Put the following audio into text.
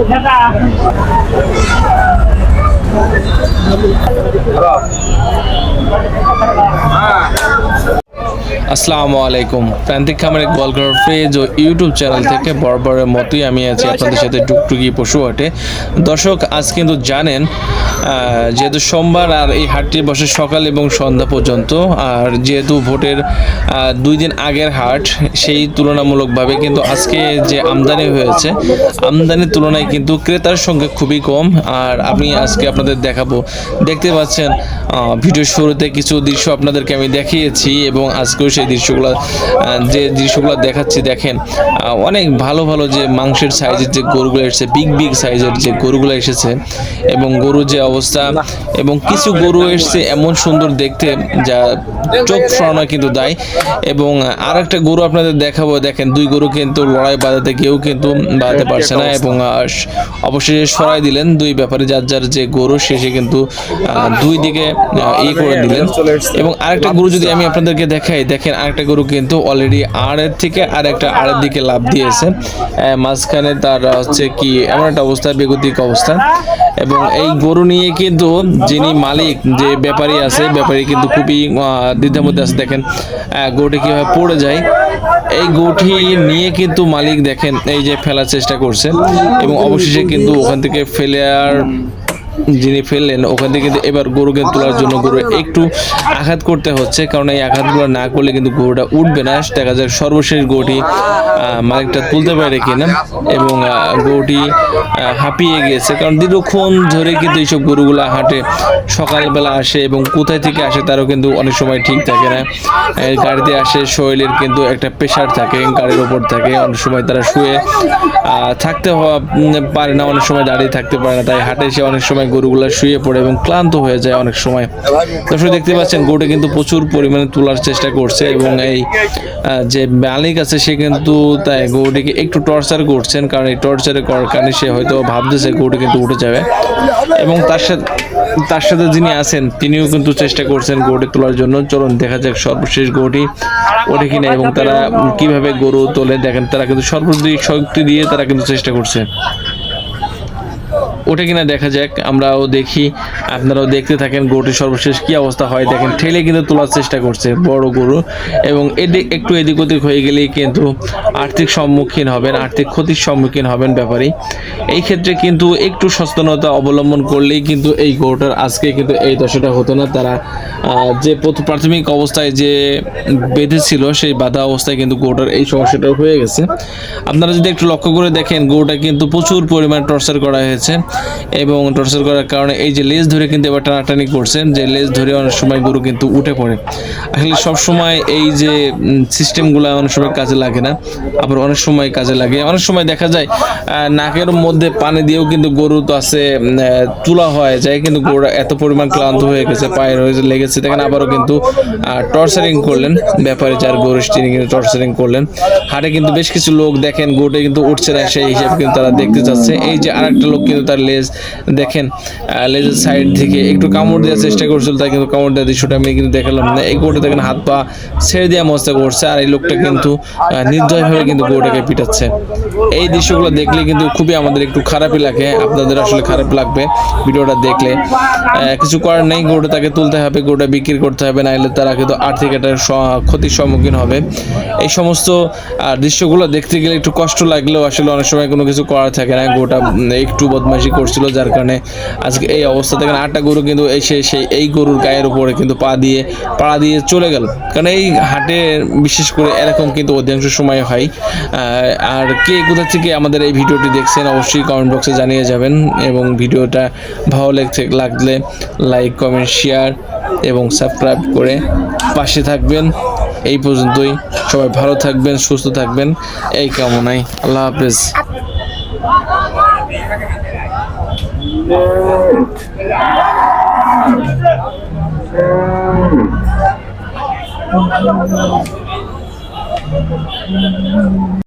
Hello. Ah. আসসালামু আলাইকুম। প্রান্তিক খামারের গোয়ালঘর পেজ ইউটিউব চ্যানেল থেকে বরাবরের মতোই আমি আছি আপনাদের সাথে টুকটুকি পশু হাটে। দর্শক, আজ কিন্তু জানেন যেহেতু সোমবার আর এই হাটটি বসে সকাল এবং সন্ধ্যা পর্যন্ত, আর যেহেতু ভোটের দুই দিন আগের হাট, সেই তুলনামূলকভাবে কিন্তু আজকে যে আমদানি হয়েছে, আমদানির তুলনায় কিন্তু ক্রেতার সংখ্যা খুবই কম। আর আমি আজকে আপনাদের দেখাবো। দেখতে পাচ্ছেন ভিডিও শুরুতে কিছু দৃশ্য আপনাদেরকে আমি দেখিয়েছি এবং আজকেও সেই দৃশ্যগুলো যে দৃশ্যগুলো দেখাচ্ছি দেখেন অনেক ভালো ভালো যে মাংসের সাইজের যে গরুগুলো এসেছে বিগ বিগ সাইজের যে গরুগুলো এসেছে এবং গরুর যে অবস্থা এবং কিছু গরু এসেছে এমন সুন্দর দেখতে যা চোখ ফরানো কিন্তু দেয় এবং আর একটা গরু আপনাদের দেখাবো দেখেন দুই গরু কিন্তু লড়াই বাঁধাতে কেউ কিন্তু বাঁধাতে পারছে না এবং অবশেষে সরাই দিলেন দুই ব্যাপারে যার যার যে গরু শেষে কিন্তু দুই দিকে ই করে দিলেন। এবং আরেকটা গরু যদি আমি আপনাদেরকে দেখাই দেখেন আরেকটা গরু কিন্তু অলরেডি আড়ের থেকে আর একটা আড়ের দিকে লাভ দিয়েছে। মাঝখানে তার হচ্ছে কি, এমন একটা অবস্থা, বেগতিক অবস্থা। এবং এই গরু নিয়ে কিন্তু যিনি মালিক, যে ব্যাপারী আছে, ব্যাপারী কিন্তু খুবই দ্বিধার মধ্যে আছে। দেখেন গরুটি কীভাবে পড়ে যায়। এই গরুটি নিয়ে কিন্তু মালিক দেখেন, এই যে ফেলার চেষ্টা করছে। এবং অবশেষে কিন্তু ওখান থেকে ফেলে আর যিনি ফেললেন, ওখান থেকে কিন্তু এবার গরুকে তোলার জন্য গরু একটু আঘাত করতে হচ্ছে। কারণ এই আঘাতগুলো না করলে কিন্তু গরুটা উঠবে না। দেখা যাক সর্বশেষ গরুটি মালিকটা তুলতে পারে কিনা এবং গরুটি হাঁপিয়ে গিয়েছে। কারণ দীর্ঘক্ষণ ধরে কিন্তু এইসব গরুগুলো হাঁটে, সকালবেলা আসে এবং কোথায় থেকে আসে তারও কিন্তু অনেক সময় ঠিক থাকে না। গাড়িতে আসে, শরীরের কিন্তু একটা প্রেশার থাকে, গাড়ির ওপর থাকে, অনেক সময় তারা শুয়ে থাকতে পারে না, অনেক সময় দাঁড়িয়ে থাকতে পারে না, তাই হাঁটে এসে অনেক সময় গরুগুলো শুয়ে পড়ে এবং ক্লান্ত হয়ে যায় অনেক সময়। দর্শক, দেখতে পাচ্ছেন, গরুটা কিন্তু প্রচুর পরিমাণে তোলার চেষ্টা করছে এবং এই যে মালিক আছে, সে কিন্তু তাই গরুটিকে একটু টর্চার করছেন, কারণ এই টর্চারের কারণে সে হয়তো ভাবতেছে গরুটি কিন্তু উঠে যাবে। এবং তার সাথে তার সাথে যিনি আছেন, তিনিও কিন্তু চেষ্টা করছেন গরুটি তোলার জন্য। চলুন, দেখা যাক সর্বশেষ গরুটি ওঠে কিনা এবং তারা কীভাবে গরু তোলে। দেখেন, তারা কিন্তু সর্বদিক শক্তি দিয়ে তারা কিন্তু চেষ্টা করছে। ওঠে কিনা দেখা যাক, আমরাও দেখি। আপনারাও দেখতে থাকেন, গরুটির সর্বশেষ কি অবস্থা হয়। দেখেন, ঠেলে কিন্তু তোলার চেষ্টা করছে বড় গরু এবং এদিক, একটু এদিক ওদিক হয়ে গেলেই কিন্তু আর্থিক সম্মুখীন হবেন, আর্থিক ক্ষতির সম্মুখীন হবেন ব্যাপারী। এই ক্ষেত্রে কিন্তু একটু সচেতনতা অবলম্বন করলেই কিন্তু এই গরুটার আজকে কিন্তু এই দশাটা হতো না। তারা যে প্রথম প্রাথমিক অবস্থায় যে বেঁধেছিল সেই বাধা অবস্থায় কিন্তু গরুটার এই সমস্যাটা হয়ে গেছে। আপনারা যদি একটু লক্ষ্য করে দেখেন, গরুটা কিন্তু প্রচুর পরিমাণে টর্চার করা হয়েছে। এবং টর্চার করার কারণে এই যে লেজ ধরে কিন্তু এবার টানাটানি করছেন, যে লেজ ধরে অনেক সময় গরু কিন্তু উঠে পড়ে। আসলে সব সময় এই যে সিস্টেমগুলো অনেক সময় কাজে লাগে না, আবার অনেক সময় কাজে লাগে। অনেক সময় দেখা যায় নাকের মধ্যে পানি দিয়েও কিন্তু গরু তো আছে তুলা হয় যায়, কিন্তু গরু এত পরিমাণ ক্লান্ত হয়ে গেছে পায়ের হয়ে লেগেছে। দেখেন আবারও কিন্তু টর্চারিং করলেন ব্যাপারে যার গরু তিনি কিন্তু টর্চারিং করলেন। হাটে কিন্তু বেশ কিছু লোক দেখেন, গরুটা কিন্তু উঠছে না, সেই হিসাবে কিন্তু তারা দেখতে চাচ্ছে। এই যে আরেকটা লোক কিন্তু তার লেজ, দেখেন লেজের সাইড থেকে একটু কামড় দেওয়ার চেষ্টা করছিল, তাই কিন্তু কামড় দেওয়ার দৃশ্যটা আমি কিন্তু দেখালাম না। এই গরুটা দেখেন হাত পা ছেড়ে দেওয়া মস্তা করছে, আর এই লোকটা কিন্তু নির্দয়ভাবে কিন্তু গরুটাকে পিটাচ্ছে। এই দৃশ্যগুলো দেখলে কিন্তু খুবই আমাদের একটু খারাপই লাগে, আপনাদের আসলে খারাপ লাগবে ভিডিওটা দেখলে। কিছু করার নেই গরুটা তাকে তুলতে হবে গরুটা বিক্রি করতে হবে, নাহলে তারা কিন্তু আর্থিক একটা ক্ষতির সম্মুখীন হবে। এই সমস্ত দৃশ্যগুলো দেখতে গেলে একটু কষ্ট লাগলেও আসলে অনেক সময় কোনো কিছু করার থাকে না, গোটা একটু একটু বদমাইশি করছিল, যার কারণে আজকে এই অবস্থা থেকে আটটা গরু কিন্তু এসে সেই, এই গরুর গায়ের উপরে কিন্তু পা দিয়ে পাড়া দিয়ে চলে গেল। কারণ এই হাটে বিশেষ করে এরকম কিন্তু অধিকাংশ সময় হয়। আর কে কোথা থেকে আমাদের এই ভিডিওটি দেখছেন, অবশ্যই কমেন্ট বক্সে জানিয়ে যাবেন। এবং ভিডিওটা ভালো লাগছে, লাগলে লাইক কমেন্ট শেয়ার এবং সাবস্ক্রাইব করে পাশে থাকবেন। এই পর্যন্তই। সবাই ভালো থাকবেন, সুস্থ থাকবেন। এই কামনাই আল্লাহ হাফেজ। 음. 음.